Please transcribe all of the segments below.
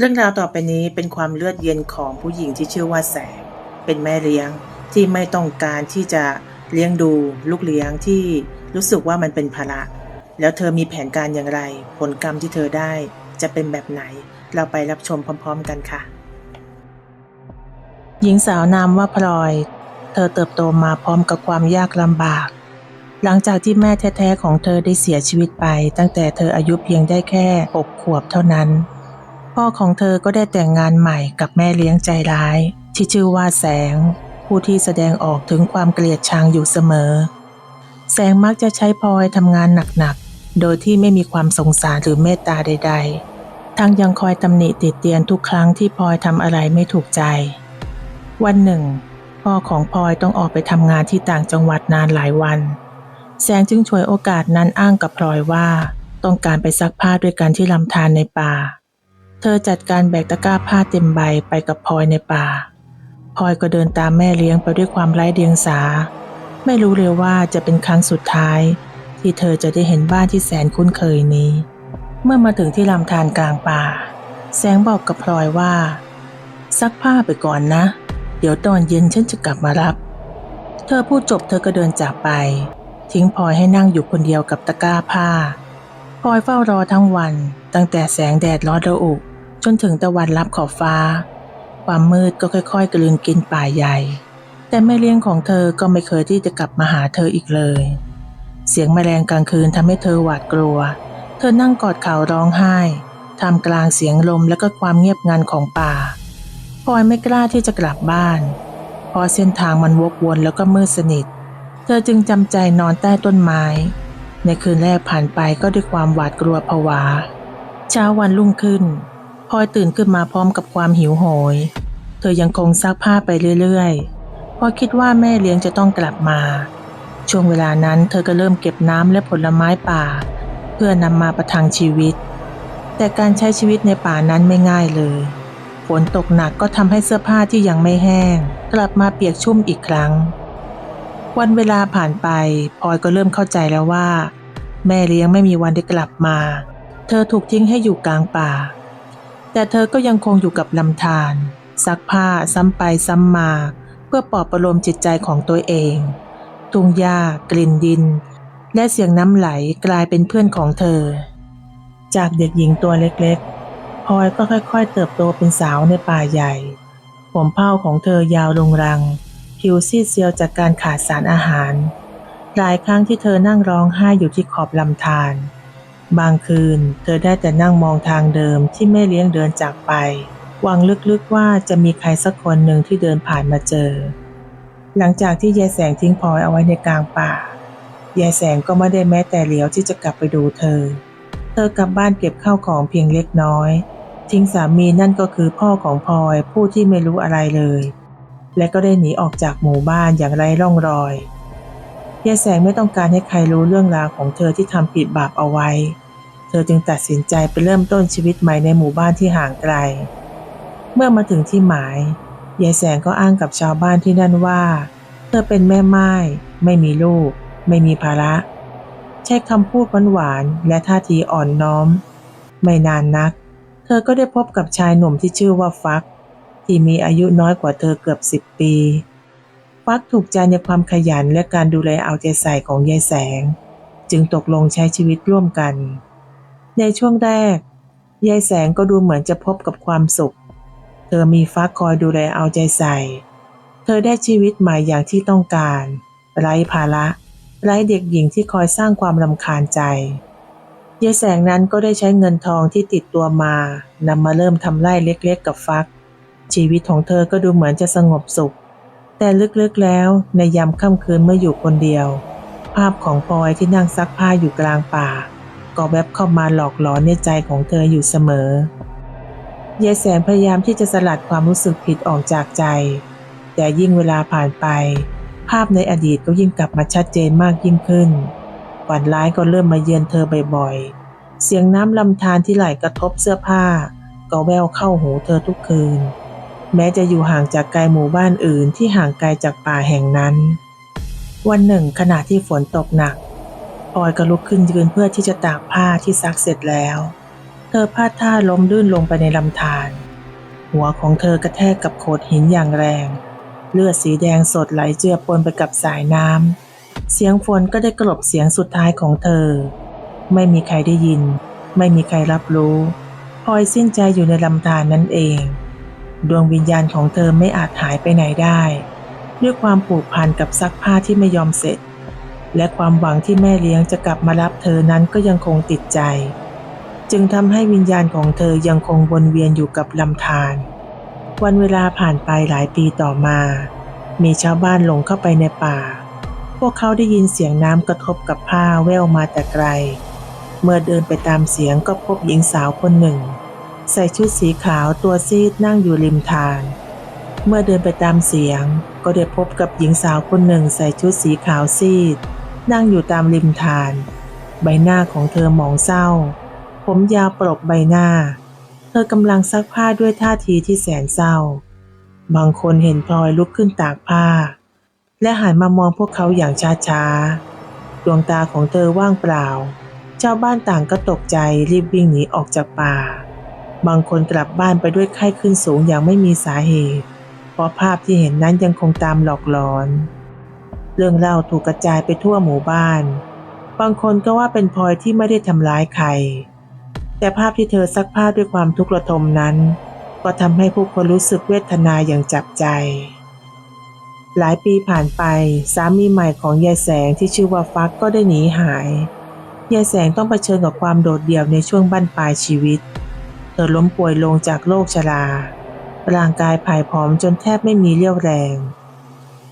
เรื่องราวต่อไปนี้เป็นความเลือดเย็นของผู้หญิงที่ชื่อว่าแสง เป็นแม่เลี้ยงที่ไม่ต้องการที่จะเลี้ยงดูลูกเลี้ยงที่รู้สึกว่ามันเป็นภาระ แล้วเธอมีแผนการอย่างไร ผลกรรมที่เธอได้จะเป็นแบบไหน เราไปรับชมพร้อม ๆ กันค่ะ หญิงสาวนามว่าพลอย เธอเติบโตมาพร้อมกับความยากลำบาก หลังจากที่แม่แท้ๆของเธอได้เสียชีวิตไป ตั้งแต่เธออายุเพียงได้แค่หกขวบเท่านั้น พ่อของเธอก็ได้แต่งงานใหม่กับแม่เลี้ยงใจร้าย ที่ชื่อว่าแสง ผู้ที่แสดงออกถึงความเกลียดชังอยู่เสมอ แสงมักจะใช้พลอยทำงานหนักๆ โดยที่ไม่มีความสงสารหรือเมตตาใด ๆ ทั้งยังคอยตำหนิติดเตียนทุกครั้งที่พลอยทำอะไรไม่ถูกใจ วันหนึ่ง พ่อของพลอยต้องออกไปทำงานที่ต่างจังหวัดนานหลายวัน แสงจึงฉวยโอกาสนั้นอ้างกับพลอยว่า ต้องการไปซักผ้าด้วยกันที่ลำธารในป่า เธอจัดการแบกตะกร้าผ้าเต็มใบไปกับพลอยในป่าพลอยก็เดินตามแม่เลี้ยงไปด้วยความไร้เดียงสา ไม่รู้เลยว่าจะเป็นครั้งสุดท้าย ที่เธอจะได้เห็นบ้านที่แสนคุ้นเคยนี้ เมื่อมาถึงที่ลำธารกลางป่า แสงบอกกับพลอยว่าซักผ้าไปก่อนนะ เดี๋ยวตอนเย็นฉันจะกลับมารับ เธอพูดจบเธอก็เดินจากไป ทิ้งพลอยให้นั่งอยู่คนเดียวกับตะกร้าผ้าพลอยเฝ้ารอทั้งวัน ตั้งแต่แสงแดดร้อนระอุ จนถึงตะวันลับขอบฟ้า ความมืดก็ค่อยๆ กลืนกินป่าใหญ่ แต่แม่เลี้ยงของเธอก็ไม่เคยที่จะกลับมาหาเธออีกเลย เสียงแมลงกลางคืนทำให้เธอหวาดกลัว เธอนั่งกอดเข่าร้องไห้ท่ามกลางเสียงลมและก็ความเงียบงันของป่าพลอยไม่กล้าที่จะกลับบ้านเพราะเส้นทางมันวกวนแล้วก็มืดสนิท เธอจึงจำใจนอนใต้ต้นไม้ ในคืนแรกผ่านไปก็ด้วยความหวาดกลัวผวา เช้าวันรุ่งขึ้น พลอยตื่นขึ้นมาพร้อมกับความหิวโหย เธอยังคงซักผ้าไปเรื่อยๆ เพราะคิดว่าแม่เลี้ยงจะต้องกลับมา ช่วงเวลานั้นเธอก็เริ่มเก็บน้ำและผลไม้ป่า เพื่อนำมาประทังชีวิต แต่การใช้ชีวิตในป่านั้นไม่ง่ายเลย ฝนตกหนักก็ทำให้เสื้อผ้าที่ยังไม่แห้ง กลับมาเปียกชุ่มอีกครั้ง วันเวลาผ่านไปพลอยก็เริ่มเข้าใจแล้วว่า แม่เลี้ยงไม่มีวันได้กลับมา เธอถูกทิ้งให้อยู่กลางป่า แต่เธอก็ยังคงอยู่กับลำธารซักผ้าซ้ำไปซ้ำมา เพื่อปลอบประโลมจิตใจของตัวเองทุ่งหญ้ากลิ่นดิน และเสียงน้ำไหลกลายเป็นเพื่อนของเธอ จากเด็กหญิงตัวเล็กๆพลอยก็ค่อยๆ เติบโตเป็นสาวในป่าใหญ่ ผมเผ้าของเธอยาวลงรัง ผิวซีดเซียวจากการขาดสารอาหาร หลายครั้งที่เธอนั่งร้องไห้อยู่ที่ขอบลำธาร บางคืน เธอได้แต่นั่งมองทางเดิมที่แม่เลี้ยงเดินจากไปหวังลึกๆว่าจะมีใครสักคนหนึ่งที่เดินผ่านมาเจอ หลังจากที่ยายแสงทิ้งพลอยเอาไว้ในกลางป่ายายแสงก็ไม่ได้แม้แต่เหลียวที่จะกลับไปดูเธอ เธอกลับบ้านเก็บข้าวของเพียงเล็กน้อย ทิ้งสามีนั่นก็คือพ่อของพลอยผู้ที่ไม่รู้อะไรเลย และก็ได้หนีออกจากหมู่บ้านอย่างไร้ร่องรอยยายแสงไม่ต้องการให้ใครรู้เรื่องราวของเธอที่ทำผิดบาปเอาไว้ เธอจึงตัดสินใจไปเริ่มต้นชีวิตใหม่ในหมู่บ้านที่ห่างไกล เมื่อมาถึงที่หมายยายแสงก็อ้างกับชาวบ้านที่นั่นว่า เธอเป็นแม่ไม้ไม่มีลูก ไม่มีภาระ ใช้คำพูดหวานๆและท่าทีอ่อนน้อม ไม่นานนัก เธอก็ได้พบกับชายหนุ่มที่ชื่อว่าฟัก ที่มีอายุน้อยกว่าเธอเกือบสิบปี ฟักถูกใจในความขยันและการดูแลเอาใจใส่ของยายแสง จึงตกลงใช้ชีวิตร่วมกัน ในช่วงแรก ยายแสงก็ดูเหมือนจะพบกับความสุข เธอมีฟักคอยดูแลเอาใจใส่ เธอได้ชีวิตใหม่อย่างที่ต้องการ ไร้ภาระ ไร้เด็กหญิงที่คอยสร้างความรำคาญใจ ยายแสงนั้นก็ได้ใช้เงินทองที่ติดตัวมานำมาเริ่มทำไร่เล็กๆ กับฟัก ชีวิตของเธอก็ดูเหมือนจะสงบสุข แต่ลึกๆแล้วในยามค่ำคืนเมื่ออยู่คนเดียว ภาพของพลอยที่นั่งซักผ้าอยู่กลางป่า ก็แวบเข้ามาหลอกหลอนในใจของเธออยู่เสมอยายแสงพยายามที่จะสลัดความรู้สึกผิดออกจากใจ แต่ยิ่งเวลาผ่านไป ภาพในอดีตก็ยิ่งกลับมาชัดเจนมากยิ่งขึ้นฝันร้ายก็เริ่มมาเยือนเธอบ่อยๆ เสียงน้ำลำธารที่ไหลกระทบเสื้อผ้า ก็แววเข้าหูเธอทุกคืน แม้จะอยู่ห่างจากไกลหมู่บ้านอื่นที่ห่างไกลจากป่าแห่งนั้น วันหนึ่งขณะที่ฝนตกหนัก พลอยก็ลุกขึ้นยืนเพื่อที่จะตากผ้าที่ซักเสร็จแล้ว เธอพลาดท่าล้มลื่นลงไปในลำธารหัวของเธอกระแทกกับโขดหินอย่างแรง เลือดสีแดงสดไหลเจือปนไปกับสายน้ำเสียงฝนก็ได้กลบเสียงสุดท้ายของเธอ ไม่มีใครได้ยิน ไม่มีใครรับรู้พลอยสิ้นใจอยู่ในลำธารนั่นเอง ดวงวิญญาณของเธอไม่อาจหายไปไหนได้ ด้วยความผูกพันกับซักผ้าที่ไม่ยอมเสร็จ และความหวังที่แม่เลี้ยงจะกลับมารับเธอนั้นก็ยังคงติดใจ จึงทำให้วิญญาณของเธอยังคงวนเวียนอยู่กับลำธารวันเวลาผ่านไปหลายปีต่อมา มีชาวบ้านหลงเข้าไปในป่า พวกเขาได้ยินเสียงน้ำกระทบกับผ้าแว่วมาแต่ไกล เมื่อเดินไปตามเสียงก็พบหญิงสาวคนหนึ่ง ใส่ชุดสีขาวตัวซีดนั่งอยู่ริมทานเมื่อเดินไปตามเสียงก็ได้พบกับหญิงสาวคนหนึ่งใส่ชุดสีขาวซีด นั่งอยู่ตามริมทาน ใบหน้าของเธอหมองเศร้า ผมยาวปรบใบหน้า เธอกำลังซักผ้าด้วยท่าทีที่แสนเศร้า บางคนเห็นพลอยลุกขึ้นตากผ้า และหันมามองพวกเขาอย่างช้าๆ ดวงตาของเธอว่างเปล่า ชาวบ้านต่างก็ตกใจรีบวิ่งหนีออกจากป่า บางคนกลับบ้านไปด้วยไข้ขึ้นสูงอย่างไม่มีสาเหตุ เพราะภาพที่เห็นนั้นยังคงตามหลอกหลอน เรื่องเล่าถูกกระจายไปทั่วหมู่บ้าน บางคนก็ว่าเป็นพลอยที่ไม่ได้ทำร้ายใคร แต่ภาพที่เธอซักผ้าด้วยความทุกข์ระทมนั้น ก็ทำให้ผู้คนรู้สึกเวทนาอย่างจับใจ หลายปีผ่านไปสามีใหม่ของยายแสงที่ชื่อว่าฟักก็ได้หนีหาย ยายแสงต้องเผชิญกับความโดดเดี่ยวในช่วงบั้นปลายชีวิต เธอล้มป่วยลงจากโรคชรา ร่างกายผายผอมจนแทบไม่มีเรี่ยวแรง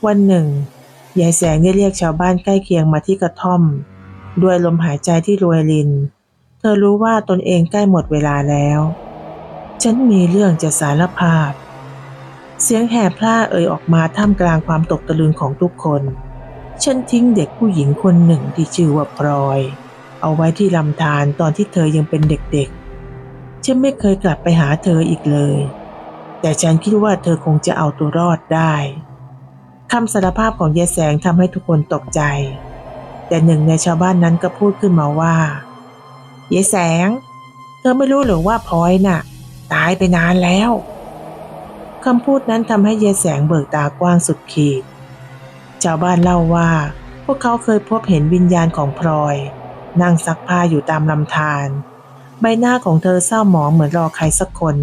วันหนึ่ง ยายแสงได้เรียกชาวบ้านใกล้เคียงมาที่กระท่อม ด้วยลมหายใจที่รวยริน เธอรู้ว่าตนเองใกล้หมดเวลาแล้ว ฉันมีเรื่องจะสารภาพ เสียงแหบพร่าเอ่ยออกมาท่ามกลางความตกตะลึงของทุกคน ฉันทิ้งเด็กผู้หญิงคนหนึ่งที่ชื่อว่าพลอย เอาไว้ที่ลำธารตอนที่เธอยังเป็นเด็กๆ ฉันไม่เคยกลับไปหาเธออีกเลย แต่ฉันคิดว่าเธอคงจะเอาตัวรอดได้ คำสารภาพของยายแสงทำให้ทุกคนตกใจ แต่หนึ่งในชาวบ้านนั้นก็พูดขึ้นมาว่ายายแสง เธอไม่รู้หรือว่าพลอยน่ะ ตายไปนานแล้วคำพูดนั้นทำให้ยายแสงเบิกตากว้างสุดขีด ชาวบ้านเล่าว่า พวกเขาเคยพบเห็นวิญญาณของพลอย นั่งซักผ้าอยู่ตามลำธารใบหน้าของเธอเศร้าหมองเหมือนรอใครสักคน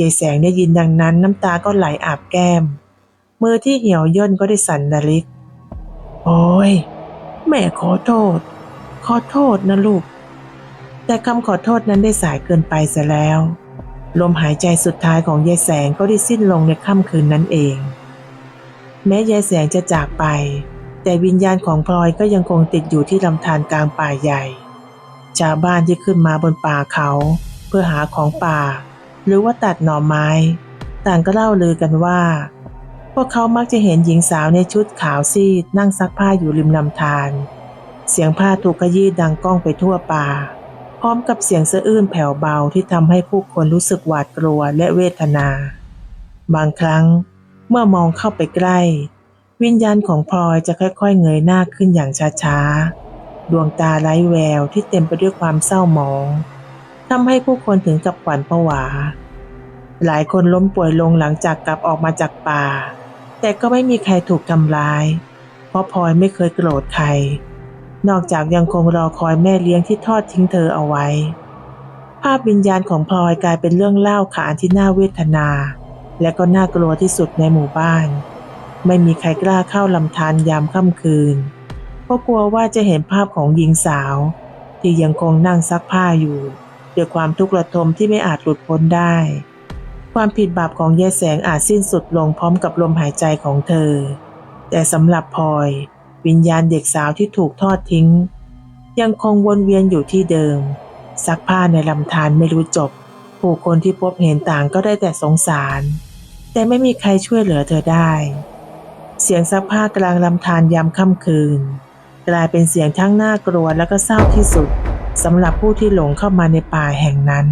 ยายแสงได้ยินดังนั้นน้ำตาก็ไหลอาบแก้ม มือที่เหี่ยวย่นก็ได้สั่นระลิก โอ้ย แม่ขอโทษ ขอโทษนะลูก แต่คำขอโทษนั้นได้สายเกินไปเสียแล้ว ลมหายใจสุดท้ายของยายแสงก็ได้สิ้นลงในค่ำคืนนั้นเอง แม้ยายแสงจะจากไป แต่วิญญาณของพลอยก็ยังคงติดอยู่ที่ลำธารกลางป่าใหญ่ ชาวบ้านที่ขึ้นมาบนป่าเขา เพื่อหาของป่า หรือว่าตัดหน่อไม้ ต่างก็เล่าลือกันว่า พวกเขามักจะเห็นหญิงสาวในชุดขาวซีดนั่งซักผ้าอยู่ริมลำธาร เสียงผ้าถูกขยี้ดังก้องไปทั่วป่า พร้อมกับเสียงสะอื้นแผ่วเบาที่ทำให้ผู้คนรู้สึกหวาดกลัวและเวทนา บางครั้งเมื่อมองเข้าไปใกล้ วิญญาณของพลอยจะค่อยๆ เงยหน้าขึ้นอย่างช้าๆ ดวงตาไร้แววที่เต็มไปด้วยความเศร้าหมองทำให้ผู้คนถึงกับขวัญผวา หลายคนล้มป่วยลงหลังจากกลับออกมาจากป่า แต่ก็ไม่มีใครถูกทำร้าย เพราะพลอยไม่เคยโกรธใคร นอกจากยังคงรอคอยแม่เลี้ยงที่ทอดทิ้งเธอเอาไว้ ภาพวิญญาณของพลอยกลายเป็นเรื่องเล่าขานที่น่าเวทนา และก็น่ากลัวที่สุดในหมู่บ้าน ไม่มีใครกล้าเข้าลำธารยามค่ำคืน เพราะกลัวว่าจะเห็นภาพของหญิงสาว ที่ยังคงนั่งซักผ้าอยู่ด้วยความทุกข์ระทมที่ไม่อาจหลุดพ้นได้ ความผิดบาปของยายแสงอาจสิ้นสุดลงพร้อมกับลมหายใจของเธอ แต่สำหรับพลอย วิญญาณเด็กสาวที่ถูกทอดทิ้ง ยังคงวนเวียนอยู่ที่เดิมซักผ้าในลำธารไม่รู้จบ ผู้คนที่พบเห็นต่างก็ได้แต่สงสาร แต่ไม่มีใครช่วยเหลือเธอได้ เสียงซักผ้ากลางลำธารยามค่ำคืน กลายเป็นเสียงทั้งน่ากลัวและก็เศร้าที่สุดสำหรับผู้ที่หลงเข้ามาในป่าแห่งนั้น